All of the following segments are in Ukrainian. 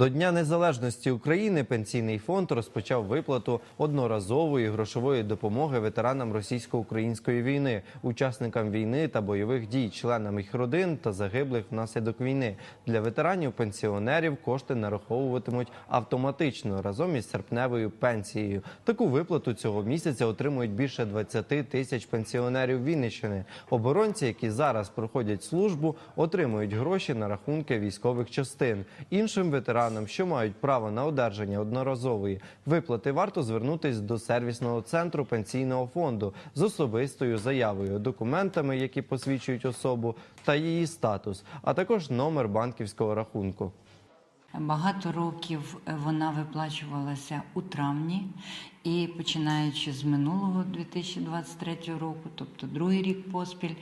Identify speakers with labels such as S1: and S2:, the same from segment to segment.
S1: До Дня Незалежності України пенсійний фонд розпочав виплату одноразової грошової допомоги ветеранам російсько-української війни, учасникам війни та бойових дій, членам їх родин та загиблих внаслідок війни. Для ветеранів пенсіонерів кошти нараховуватимуть автоматично разом із серпневою пенсією. Таку виплату цього місяця отримують більше 20 тисяч пенсіонерів Вінниччини. Оборонці, які зараз проходять службу, отримують гроші на рахунки військових частин. Іншим ветеранам, що мають право на одержання одноразової виплати, варто звернутись до сервісного центру пенсійного фонду з особистою заявою, документами, які посвідчують особу та її статус, а також номер банківського рахунку.
S2: Багато років е, вона виплачувалася у травні, і починаючи з минулого 2023 року, тобто другий рік поспіль,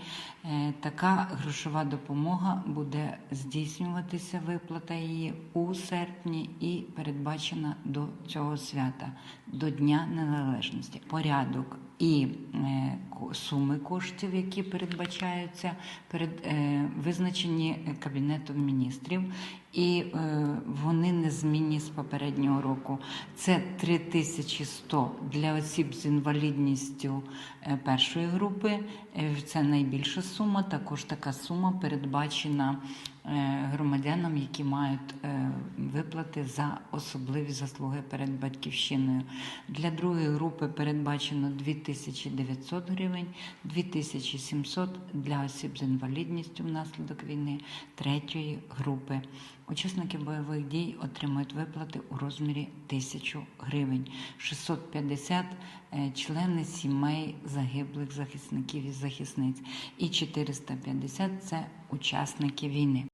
S2: е, така грошова допомога буде здійснюватися виплата її у серпні і передбачена до цього свята, до Дня Незалежності. Порядок і е, суми коштів, які передбачаються, перед е, визначені Кабінетом міністрів, і вони незмінні з попереднього року. Це 3100 для осіб з інвалідністю е, першої групи. Е, Це найбільша сума. Також така сума передбачена громадянам, які мають е, виплати за особливі заслуги перед батьківщиною. Для другої групи передбачено 2900 гривень, 2700 для осіб з інвалідністю внаслідок війни третьої групи. Учасники бойових дій отримують виплати у розмірі 1000 гривень, 650 е, члени сімей загиблих захисників і захисниць, і 450 – це учасники війни.